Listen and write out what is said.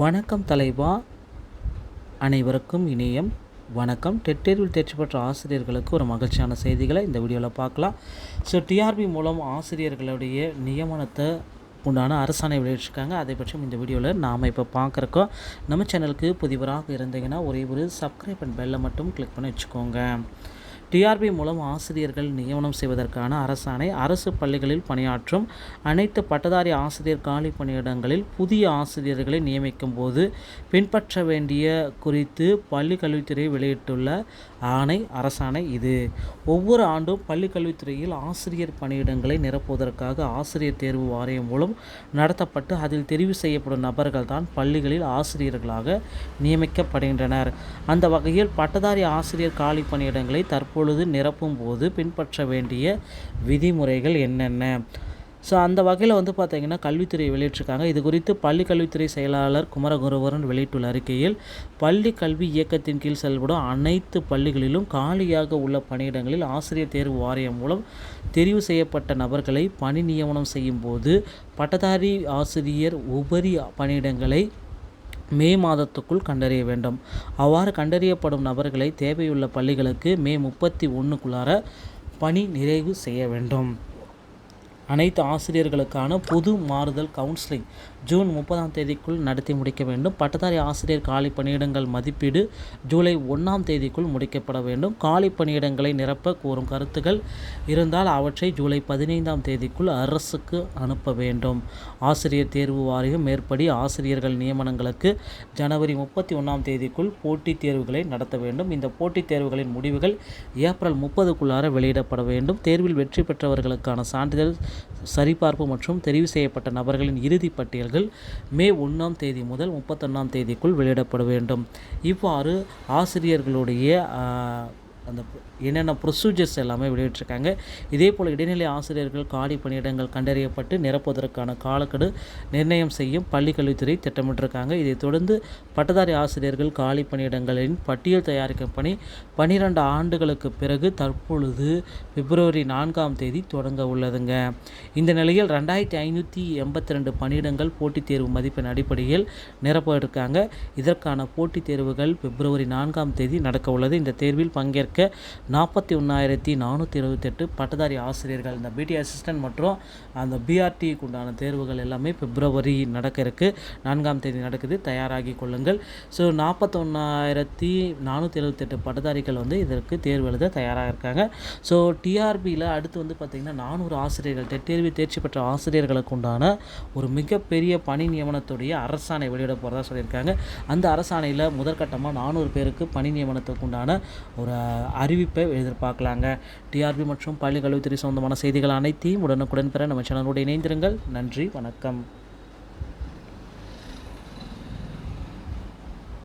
வணக்கம் தலைவா. அனைவருக்கும் இணையம் வணக்கம். டெட் தேர்வில் தேர்ச்சி பெற்ற ஆசிரியர்களுக்கு ஒரு மகிழ்ச்சியான செய்திகளை இந்த வீடியோவில் பார்க்கலாம். ஸோ டிஆர்பி மூலம் ஆசிரியர்களுடைய நியமனத்தை உண்டான அரசாணை வெளியிட்டிருக்காங்க. அதை பற்றியும் இந்த வீடியோவில் நாம் இப்போ பார்க்குறக்கோம் நம்ம சேனலுக்கு புதிவராக இருந்தீங்கன்னா ஒரே ஒரு சப்ஸ்கிரைப் அண்ட் பெல்லை மட்டும் கிளிக் பண்ணி வச்சுக்கோங்க. டிஆர்பி மூலம் ஆசிரியர்கள் நியமனம் செய்வதற்கான அரசாணை அரசு பள்ளிகளில் பணியாற்றும் அனைத்து பட்டதாரி ஆசிரியர் காலி பணியிடங்களில் புதிய ஆசிரியர்களை நியமிக்கும் போது பின்பற்ற வேண்டிய குறித்து பள்ளி கல்வித்துறை வெளியிட்டுள்ள ஆணை அரசாணை இது. ஒவ்வொரு ஆண்டும் பள்ளி கல்வித்துறையில் ஆசிரியர் பணியிடங்களை நிரப்புவதற்காக ஆசிரியர் தேர்வு வாரியம் மூலம் நடத்தப்பட்டு அதில் தெரிவு செய்யப்படும் நபர்கள் தான் பள்ளிகளில் ஆசிரியர்களாக நியமிக்கப்படுகின்றனர். அந்த வகையில் பட்டதாரி ஆசிரியர் காலி பணியிடங்களை தற்பொழுது நிரப்பும் போது பின்பற்ற வேண்டிய விதிமுறைகள் என்னென்ன? ஸோ அந்த வகையில் வந்து பார்த்திங்கன்னா கல்வித்துறை வெளியிட்டிருக்காங்க. இது குறித்து பள்ளி கல்வித்துறை செயலாளர் குமரகுருவரன் வெளியிட்டுள்ள அறிக்கையில் பள்ளி கல்வி இயக்கத்தின் கீழ் செயல்படும் அனைத்து பள்ளிகளிலும் காலியாக உள்ள பணியிடங்களில் ஆசிரியர் தேர்வு வாரியம் மூலம் தெரிவு செய்யப்பட்ட நபர்களை பணி நியமனம் செய்யும் போது பட்டதாரி ஆசிரியர் உபரி பணியிடங்களை மே மாதத்துக்குள் கண்டறிய வேண்டும். அவ்வாறு கண்டறியப்படும் நபர்களை தேவையுள்ள பள்ளிகளுக்கு மே முப்பத்தி ஒன்றுக்குள்ளார பணி நிறைவு செய்ய வேண்டும். அனைத்து ஆசிரியர்களுக்கான பொது மாறுதல் கவுன்சிலிங் ஜூன் முப்பதாம் தேதிக்குள் நடத்தி முடிக்க வேண்டும். பட்டதாரி ஆசிரியர் காலி பணியிடங்கள் மதிப்பீடு ஜூலை ஒன்றாம் தேதிக்குள் முடிக்கப்பட வேண்டும். காலி பணியிடங்களை நிரப்ப கூறும் கருத்துக்கள் இருந்தால் அவற்றை ஜூலை பதினைந்தாம் தேதிக்குள் அரசுக்கு அனுப்ப வேண்டும். ஆசிரியர் தேர்வு வாரியம் மேற்படி ஆசிரியர்கள் நியமனங்களுக்கு ஜனவரி முப்பத்தி ஒன்றாம் தேதிக்குள் போட்டித் தேர்வுகளை நடத்த வேண்டும். இந்த போட்டித் தேர்வுகளின் முடிவுகள் ஏப்ரல் முப்பதுக்குள்ளார வெளியிடப்பட வேண்டும். தேர்வில் வெற்றி பெற்றவர்களுக்கான சான்றிதழ் சரிபார்ப்பு மற்றும் தெரிவு செய்யப்பட்ட நபர்களின் இறுதி பட்டியல்கள் மே ஒன்றாம் தேதி முதல் முப்பத்தொன்னாம் தேதிக்குள் வெளியிடப்பட வேண்டும். இவ்வாறு ஆசிரியர்களுடைய அந்த என்னென்ன ப்ரொசீஜர்ஸ் எல்லாமே வெளியிட்டிருக்காங்க. இதே போல் இடைநிலை ஆசிரியர்கள் காலி பணியிடங்கள் கண்டறியப்பட்டு நிரப்புவதற்கான காலக்கெடு நிர்ணயம் செய்யும் பள்ளிக்கல்வித்துறை திட்டமிட்டிருக்காங்க. இதைத் தொடர்ந்து பட்டதாரி ஆசிரியர்கள் காலி பணியிடங்களின் பட்டியல் தயாரிக்கும் பணி பனிரெண்டு ஆண்டுகளுக்கு பிறகு தற்பொழுது பிப்ரவரி நான்காம் தேதி தொடங்க உள்ளதுங்க. இந்த நிலையில் ரெண்டாயிரத்தி ஐநூற்றி எண்பத்தி ரெண்டு பணியிடங்கள் போட்டித் தேர்வு மதிப்பெண் அடிப்படையில் நிரப்ப இருக்காங்க இதற்கான போட்டித் தேர்வுகள் பிப்ரவரி நான்காம் தேதி நடக்க உள்ளது இந்த தேர்வில் பங்கேற்க நாற்பத்தி ஒன்றாயிரத்தி நானூற்றி இருபத்தெட்டு பட்டதாரி ஆசிரியர்கள் இந்த பிடி அசிஸ்டன்ட் மற்றும் அந்த பிஆர்டிக்கு உண்டான தேர்வுகள் எல்லாமே பிப்ரவரி நடக்க இருக்குது நான்காம் தேதி நடக்குது. தயாராகி கொள்ளுங்கள். ஸோ நாற்பத்தொன்னாயிரத்தி நானூற்றி எழுபத்தெட்டு பட்டதாரிகள் வந்து இதற்கு தேர்வு எழுத தயாராக இருக்காங்க. ஸோ டிஆர்பியில் அடுத்து வந்து பார்த்திங்கன்னா நானூறு ஆசிரியர்கள் தேர்வு தேர்ச்சி பெற்ற ஆசிரியர்களுக்கு உண்டான ஒரு மிகப்பெரிய பணி நியமனத்துடைய அரசாணை வெளியிட போகிறதா சொல்லியிருக்காங்க. அந்த அரசாணையில் முதற்கட்டமாக நானூறு பேருக்கு பணி நியமனத்துக்கு உண்டான ஒரு அறிவிப்பு எதிர்பார்க்கலாங்க. டிஆர்பி மற்றும் பள்ளி கல்வித்துறை சொந்தமான செய்திகள் அனைத்தையும் உடனுக்குடன் பெற நம்ம சேனலோடு இணைந்திருங்கள். நன்றி வணக்கம்.